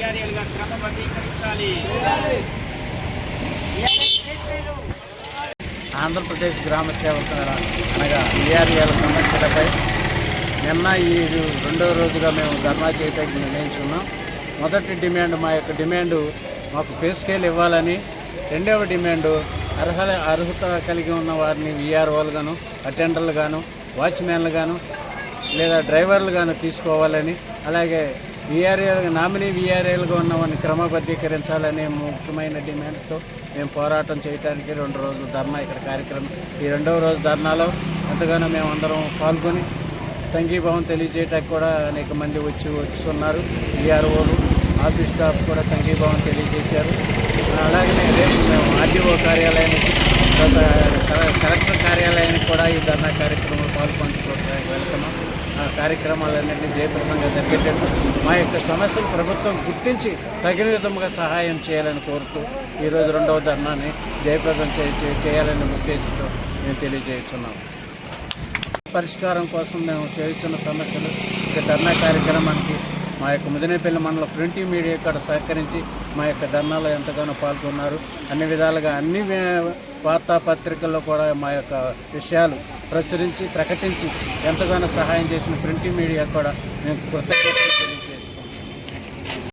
క్రమబద్ధీకరించాలి ఆంధ్రప్రదేశ్ గ్రామ సేవకుల అనగా డిఆర్ఏల సమస్యలపై నిన్న ఈ రెండవ రోజుగా మేము ధర్నా చేయటానికి నిర్ణయించుకున్నాం. మొదటి డిమాండ్ మా యొక్క డిమాండ్ మాకు పే స్కేల్ ఇవ్వాలని రెండవ డిమాండ్ అర్హత అర్హత కలిగి ఉన్న వారిని విఆర్ఓలు గాను అటెండర్లు గాను వాచ్మెన్లు గాను లేదా డ్రైవర్లు గాను తీసుకోవాలని అలాగే విఆర్ఏ నామినీ విఆర్ఏలుగా ఉన్నవాడిని క్రమబద్ధీకరించాలనే ముఖ్యమైన డిమాండ్తో మేము పోరాటం చేయడానికి రెండు రోజులు ధర్నా ఇక్కడ కార్యక్రమం. ఈ రెండవ రోజు ధర్నాలో ఎంతగానో మేము అందరం పాల్గొని సంఘీభావం తెలియజేయడానికి కూడా అనేక మంది వచ్చి వస్తున్నారు. విఆర్ఓలు ఆఫీస్ స్టాఫ్ కూడా సంఘీభావం తెలియజేశారు. అలాగే రేపు మేము ఆర్డీఓ కార్యాలయానికి కలెక్టర్ కార్యాలయానికి కూడా ఈ ధర్నా కార్యక్రమం కార్యక్రమాలన్నింటినీ జయప్రదంగా జరిగేటట్టు మా యొక్క సమస్యలు ప్రభుత్వం గుర్తించి తగిన విధముగా సహాయం చేయాలని కోరుతూ ఈరోజు రెండవ ధర్నాన్ని జయప్రదం చేయాలని ఉద్దేశంతో మేము తెలియజేస్తున్నాము పరిష్కారం కోసం మేము చేస్తున్న సమస్యలు ఈ ధర్నా కార్యక్రమానికి మా యొక్క ముదినేపల్లి మండలం ప్రింటింగ్ మీడియా కూడా సహకరించి మా యొక్క ధర్నాలో ఎంతగానో పాల్గొన్నారు. అన్ని విధాలుగా అన్ని వార్తాపత్రికల్లో కూడా మా యొక్క విషయాలు ప్రచురించి ప్రకటించి ఎంతగానో సహాయం చేసిన ప్రింటింగ్ మీడియా కూడా మేము కృతజ్ఞత